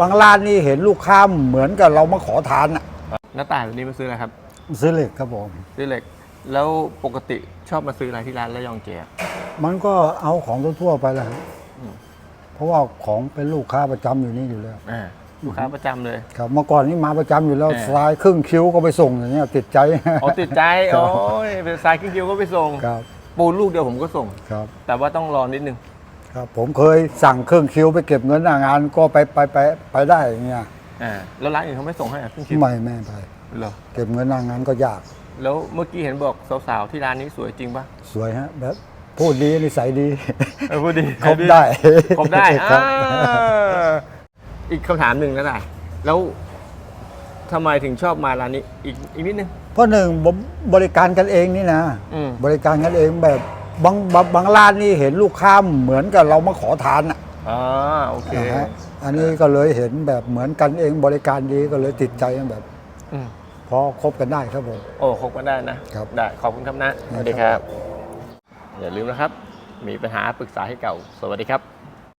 บางร้านนี่เห็นลูกค้าเหมือนกับเรามาขอทานอะหน้าตายวันนี้มาซื้ออะไรครับ ซื้อเหล็กครับผมซื้อเหล็ก แล้วปกติชอบมาซื้ออะไรที่ร้านระยองเจอะมันก็เอาของทั่วๆไปแหล้วอืมเพราะว่าของเป็นลูกค้าประจำอยู่นี่อยู่แล้ว อ่าลูกค้าประจำเลย ครับเมื่อก่อนนี่มาประจำอยู่แล้วเออ สายครึ่งคิ้วก็ไปส่งอย่างเงี้ยติดใจ อ๋อติดใจ ครับ โอ้ยเป็นสายกิ้งคิวก็ไปส่ง ครับ ปูนลูกเดียวผมก็ส่ง ครับ แต่ว่าต้องรอนิดนึง ครับผมเคยสั่งเครื่องคิ้วไปเก็บเงินหน้างานก็ไปไปไปไปได้อย่างเงี้ยอ่าแล้วร้านอื่นเขาไม่ส่งให้อะกิ้งคิวไม่ไม่ไป เหรอเก็บเงินหน้างานก็ยากแล้วเมื่อกี้เห็นบอกสาวๆที่ร้านนี้สวยจริงปะสวยฮะแบบพูดดีนิสัยดีเออพูดดีครบได้ ครบได้ครับอ่าอีกคำถามหนึ่งนะได้แล้วทำไมถึงชอบมาร้านนี้อีกอีกนิดนึง เพราะหนึ่งบบริการกันเองนี่นะ อืม บริการกันเองแบบ บางบางบางร้านนี่เห็นลูกค้าเหมือนกับเรามาขอทานอะอ่าโอเคนะฮะอันนี้ก็เลยเห็นแบบเหมือนกันเองบริการดีก็เลยติดใจแบบอืมพอคบกันได้ครับผม โอ้ครบกันได้นะครับ ได้ขอบคุณครับนะสวัสดีครับ อย่าลืมนะครับ มีปัญหาปรึกษาให้เก่า สวัสดีครับ